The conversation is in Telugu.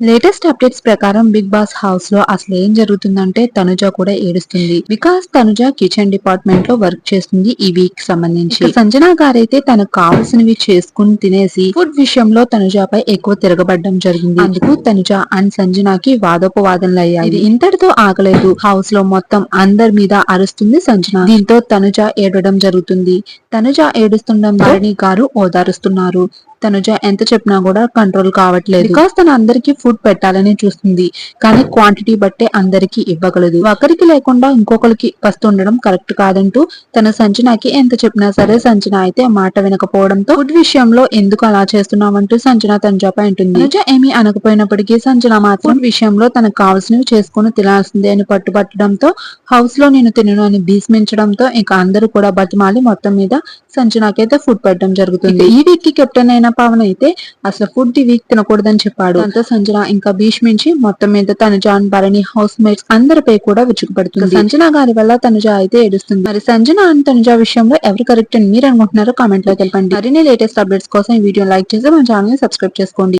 లేటెస్ట్ అప్డేట్స్ ప్రకారం బిగ్ బాస్ హౌస్లో అసలు ఏం జరుగుతుందంటే తనుజ కూడా ఏడుస్తుంది. వికాస్ తనుజ కిచెన్ డిపార్ట్మెంట్లో వర్క్ చేస్తుంది ఈ వీక్ సంబంధించి. సంజన గారైతే తనకు కావాల్సినవి చేసుకుని తినేసి ఫుడ్ విషయంలో తనుజపై ఎక్కువ తిరగబడడం జరిగింది. అందుకు తనుజ అండ్ సంజనకి వాదోపవాదనలు అయ్యాయి. ఇది ఇంతటితో ఆగలేదు. హౌస్లో మొత్తం అందరి మీద అరుస్తుంది సంజన. దీంతో తనుజ ఏడవడం జరుగుతుంది. తనుజ ఏడుస్తుండడం ధరణి గారు ఓదారుస్తున్నారు. తనుజ ఎంత చెప్పినా కూడా కంట్రోల్ కావట్లేదు. బికాస్ తన అందరికి ఫుడ్ పెట్టాలని చూస్తుంది. కానీ క్వాంటిటీ బట్టే అందరికి ఇవ్వగలదు. ఒకరికి లేకుండా ఇంకొకరికి వస్తుండడం కరెక్ట్ కాదంటూ తన సంజనాకి ఎంత చెప్పినా సరే సంజన అయితే మాట వినకపోవడంతో ఫుడ్ విషయంలో ఎందుకు అలా చేస్తున్నావంటూ సంజన తనుజపై ఉంటుంది తనుజ ఏమీ అనకపోయినప్పటికీ సంజన మాత్రం ఫుడ్ విషయంలో తనకు కావాల్సినవి చేసుకుని తినాల్సిందే అని పట్టుబట్టడంతో హౌస్లో నేను తినను అని భీష్మించడంతో ఇక అందరూ కూడా బతిమాలి మొత్తం మీద సంజనాకైతే ఫుడ్ పెట్టడం జరుగుతుంది. ఈ వీక్కి కెప్టెన్ అయిన పావన అయితే అసలు ఫుడ్ ఈ వీక్ తినకూడదని చెప్పాడు. అంత సంజన ఇంకా భీష్మించి మొత్తం మీద తనుజాన్ భరణి హౌస్ మేట్స్ అందరిపై కూడా విరుచుకుపడుతుంది. సంజన గారి వల్ల తనుజ అయితే ఏడుస్తుంది. మరి సంజన అండ్ తనుజ విషయంలో ఎవరు కరెక్ట్ అని మీరు అనుకుంటున్నారో కామెంట్లో తెలపండి. మరిన్ని లేటెస్ట్ అప్డేట్స్ కోసం ఈ వీడియో లైక్ చేసి మన ఛానల్ని సబ్స్క్రైబ్ చేసుకోండి.